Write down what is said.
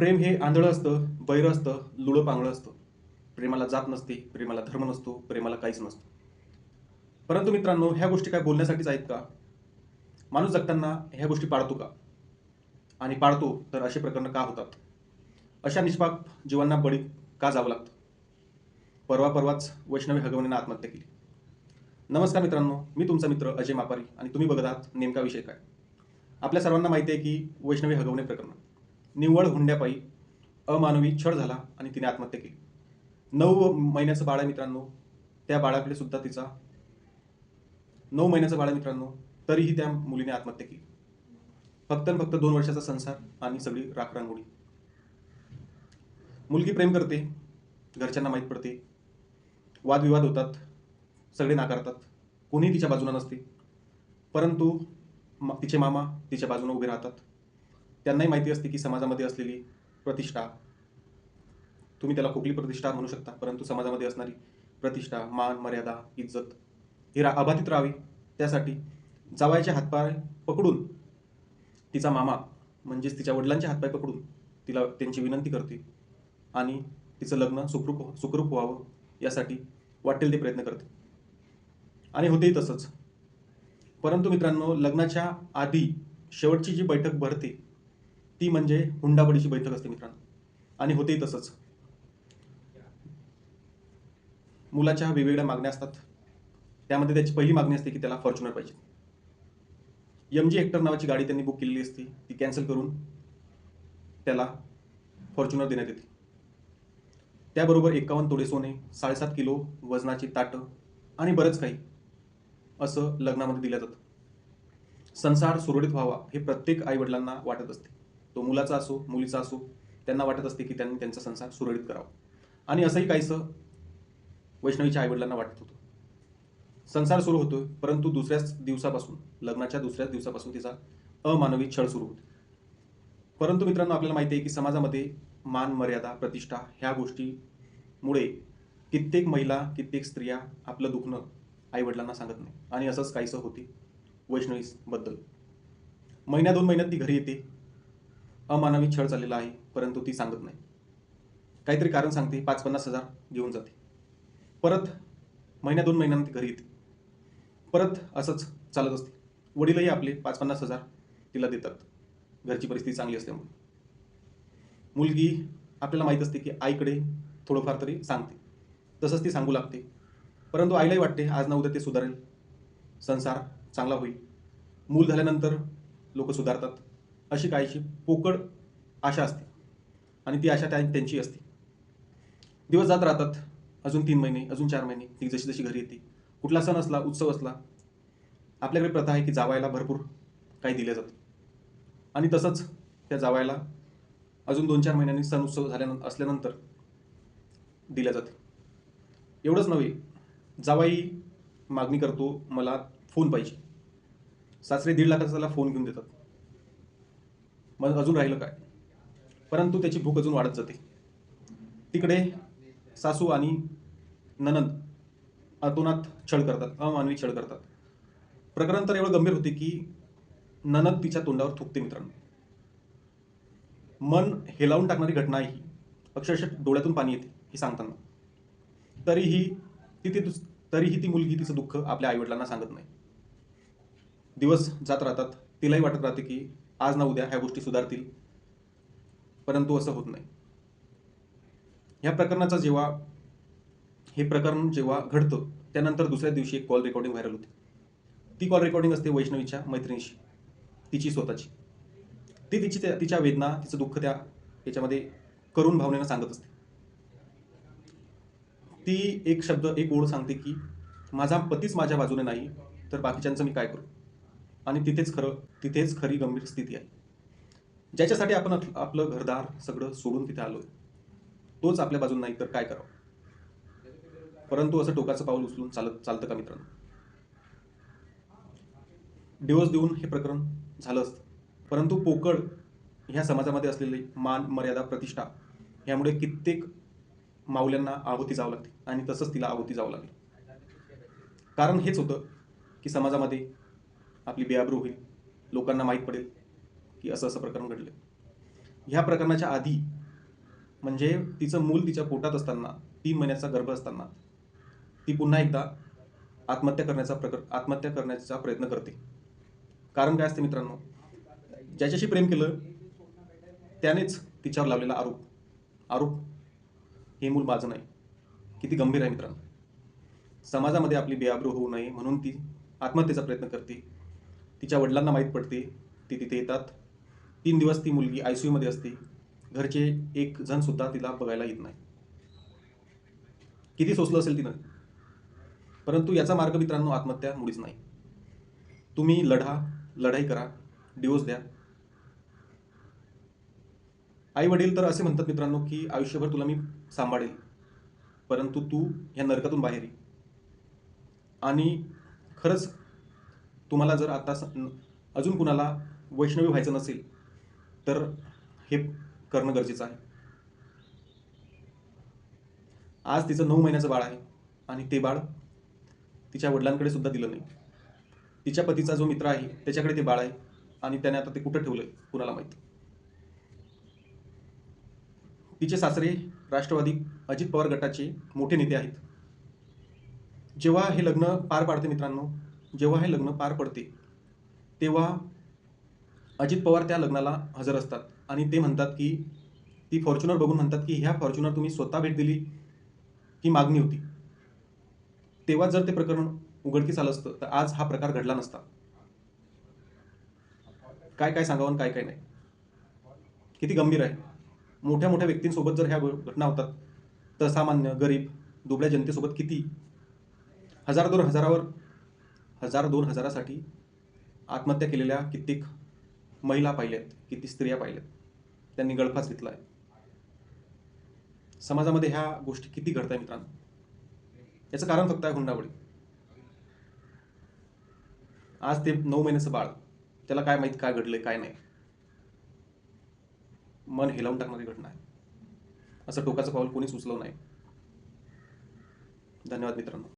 प्रेम हे आंधळं असतं बैर असतं लुळं पांगळं असतं. प्रेमाला जात नसते प्रेमाला धर्म नसतो प्रेमाला काहीच नसतं. परंतु मित्रांनो ह्या गोष्टी काय बोलण्यासाठीच आहेत का? माणूस जगताना ह्या गोष्टी पाळतो का? आणि पाळतो तर असे प्रकरणं का होतात? अशा निष्पाप जीवांना बळी का जावं लागतं? परवा परवाच वैष्णवी हगवणीनं आत्महत्या केली. नमस्कार मित्रांनो मी तुमचा मित्र अजय मापारी आणि तुम्ही बघत आहात नेमका विषय काय? आपल्या सर्वांना माहिती आहे की वैष्णवी हगवणे प्रकरण. निव्वळ हुंड्यापायी अमानवी छळ झाला आणि तिने आत्महत्या केली. नऊ महिन्याचं बाळ मित्रांनो. त्या बाळाकडे सुद्धा तिचा नऊ महिन्याचं बाळ मित्रांनो. तरीही त्या मुलीने आत्महत्या केली. फक्त आणि फक्त दोन वर्षाचा संसार आणि सगळी राखरांगोळी. मुलगी प्रेम करते घरच्यांना माहीत पडते. वादविवाद होतात सगळे नाकारतात. कोणीही तिच्या बाजूला नसते. परंतु तिचे मामा तिच्या बाजूने उभे राहतात. त्यांनाही माहिती असते की समाजामध्ये असलेली प्रतिष्ठा तुम्ही त्याला कुठली प्रतिष्ठा म्हणू शकता परंतु समाजामध्ये असणारी प्रतिष्ठा मान मर्यादा इज्जत ही रा अबाधित राहावी. त्यासाठी जावायचे हातपाय पकडून तिचा मामा म्हणजेच तिच्या वडिलांचे हातपाय पकडून तिला त्यांची विनंती करते आणि तिचं लग्न सुखरूप हो-, सुखरूप व्हावं यासाठी वाटेल ते प्रयत्न करते. आणि होतेही तसंच. परंतु मित्रांनो लग्नाच्या आधी शेवटची जी बैठक भरते ती म्हणजे हुंडाबळीची बैठक असते मित्रांनो. आणि होतेही तसंच. मुलाच्या वेगवेगळ्या मागण्या असतात. त्यामध्ये त्याची पहिली मागणी असते की त्याला फॉर्च्युनर पाहिजे. एम जी हेक्टर नावाची गाडी त्यांनी बुक केलेली असते. ती कॅन्सल करून त्याला फॉर्च्युनर देण्यात येते. त्याबरोबर एकावन्न तोडे सोने साडेसात किलो वजनाची ताटं आणि बरंच काही असं लग्नामध्ये दिलं जातं. संसार सुरळीत व्हावा हे प्रत्येक आईवडिलांना वाटत असते. तो मुलाचा असो मुलीचा असो त्यांना वाटत असते की त्यांनी त्यांचा संसार सुरळीत करावा. आणि असंही काहीसं वैष्णवीच्या आईवडिलांना वाटत होतं. संसार सुरू होतोय परंतु दुसऱ्याच दिवसापासून लग्नाच्या दुसऱ्याच दिवसापासून तिचा अमानवी छळ सुरू होतो. परंतु मित्रांनो आपल्याला माहिती आहे की समाजामध्ये मान मर्यादा प्रतिष्ठा ह्या गोष्टीमुळे कित्येक महिला कित्येक स्त्रिया आपलं दुखणं आईवडिलांना सांगत नाही. आणि असंच काहीसं होती वैष्णवीबद्दल महिन्या दोन महिन्यात ती घरी येते. अमानवी छळ चाललेला आहे परंतु ती सांगत नाही. काहीतरी कारण सांगते पाच पन्नास हजार घेऊन जाते. परत महिन्या दोन महिन्यांत घरी येते. परत असंच चालत असते. वडीलही आपले पाच पन्नास हजार तिला देतात. घरची परिस्थिती चांगली असल्यामुळे. मुलगी आपल्याला माहीत असते की आईकडे थोडंफार तरी सांगते. तसंच ती सांगू लागते. परंतु आईलाही वाटते आज ना उद्या ते सुधारेल. संसार चांगला होईल. मूल झाल्यानंतर लोक सुधारतात. अशी काहीशी पोकळ आशा असते. आणि ती आशा त्या त्यांची असते. दिवस जात राहतात. अजून तीन महिने अजून चार महिने. ती जशी जशी घरी येते. कुठला सण असला उत्सव असला आपल्याकडे प्रथा आहे की जावायला भरपूर काही दिलं जातं. आणि तसंच त्या जावायला अजून दोन चार महिन्यांनी सण उत्सव झाल्यानंतर असल्यानंतर दिल्या जाते. एवढंच नव्हे जावाई मागणी करतो मला फोन पाहिजे. सासरे दीड लाखाचा त्याला फोन घेऊन देतात. मग अजून राहिलं काय? परंतु त्याची भूक अजून वाढत जाते. तिकडे सासू आणि ननंद अतोनात छळ करतात अमानवी छळ करतात. प्रकरण तर एवढं गंभीर होते की ननद तिच्या तोंडावर थुकते मित्रांनो. मन हेलावून टाकणारी घटना ही. अक्षरशः डोळ्यातून पाणी येते हे सांगताना. तरीही ती ती तरीही ती मुलगी तिचं दुःख आपल्या आईवडिलांना सांगत नाही. दिवस जात राहतात तिलाही वाटत राहते की आज ना उद्या ह्या गोष्टी सुधारतील. परंतु असं होत नाही. ह्या प्रकरणाचा जेव्हा हे प्रकरण जेव्हा घडतं त्यानंतर दुसऱ्या दिवशी एक कॉल रेकॉर्डिंग व्हायरल होती. ती कॉल रेकॉर्डिंग असते वैष्णवीच्या मैत्रिणीशी. तिची स्वतःची. ती तिची त्या- तिच्या वेदना तिचं दुःख त्या याच्यामध्ये करून भावनेनं सांगत असते. ती एक शब्द एक ओळ सांगते की माझा पतीच माझ्या बाजूने नाही तर बाकीच्यांचं मी काय करू? आणि तिथेच खरं तिथेच खरी गंभीर स्थिती आहे. ज्याच्यासाठी आपण आपलं घरदार सगळं सोडून तिथे आलोय तोच आपल्या बाजून नाही तर काय करावं? परंतु असं टोकाचं पाऊल उचलून चालत चालतं का मित्रांनो? डिवोर्स देऊन हे प्रकरण झालं असतं. परंतु पोकळ ह्या समाजामध्ये असलेली मान मर्यादा प्रतिष्ठा ह्यामुळे कित्येक माऊल्यांना आहुती जावं लागते आणि तसंच तिला आहुती जावं लागली. कारण हेच होतं की समाजामध्ये आपली बेआब्रू होईल. लोकांना माहीत पडेल की असं असं प्रकरण घडलं ह्या प्रकरणाच्या आधी म्हणजे तिचं मूल तिच्या पोटात असताना तीन महिन्याचा गर्भ असताना ती पुन्हा एकदा आत्महत्या करण्याचा प्रकर आत्महत्या करण्याचा प्रयत्न करते. कारण काय असते मित्रांनो ज्याच्याशी प्रेम केलं त्यानेच तिच्यावर लावलेला आरोप. आरोप हे मूल माझं नाही. किती गंभीर आहे मित्रांनो. समाजामध्ये आपली बेआब्रू होऊ नये म्हणून ती आत्महत्येचा प्रयत्न करते. तिच्या वडिलांना माहीत पडते ती तिथे येतात. तीन दिवस ती मुलगी आय सी यूमध्ये असते. घरचे एक जण सुद्धा तिला बघायला येत नाही. किती सोसलं असेल तिनं. परंतु याचा मार्ग मित्रांनो आत्महत्या मुळीच नाही. तुम्ही लढा लढाई करा डिवोर्स द्या. आई वडील तर असे म्हणतात मित्रांनो की आयुष्यभर तुला मी सांभाळेल. परंतु तू ह्या नरकातून बाहेर ये. आणि खरंच तुम्हाला जर आता स- अजून कुणाला वैष्णवी व्हायचं नसेल तर हे करणं गरजेचं आहे. आज तिचं नऊ महिन्याचं बाळ आहे आणि ते बाळ तिच्या वडिलांकडे सुद्धा दिलं नाही. तिच्या पतीचा जो मित्र आहे त्याच्याकडे ते बाळ आहे आणि त्याने आता ते कुठं ठेवलंय कुणाला माहीत? तिचे सासरे राष्ट्रवादी अजित पवार गटाचे मोठे नेते आहेत. जेव्हा हे लग्न पार पाडते मित्रांनो जेव्हा हे लग्न पार पडते तेव्हा अजित पवार त्या लग्नाला हजर असतात आणि ते म्हणतात की ती फॉर्च्युनर बघून म्हणतात की ह्या फॉर्च्युनर तुम्ही स्वतः भेट दिली ही मागणी होती. तेव्हा जर ते प्रकरण उघडकीस आलं असतं तर आज हा प्रकार घडला नसता. काय काय सांगावं आणि काय काय नाही. किती गंभीर आहे. मोठ्या मोठ्या व्यक्तींसोबत जर ह्या घटना होतात तर सामान्य गरीब दुबळ्या जनतेसोबत किती हजार दोन हजारावर हजार दोन हजारासाठी आत्महत्या केलेल्या कित्येक महिला पाहिल्यात किती स्त्रिया पाहिल्यात. त्यांनी गळफास घेतला आहे समाजामध्ये ह्या गोष्टी किती घडत आहे मित्रांनो? याचं कारण फक्त आहे हुंडाबळी. आज ते नऊ महिन्याचं बाळ त्याला काय माहीत काय घडलंय काय नाही. मन हेलावून टाकणारी घटना आहे. असं टोकाचं पाऊल कोणी उचलव नाही. धन्यवाद मित्रांनो.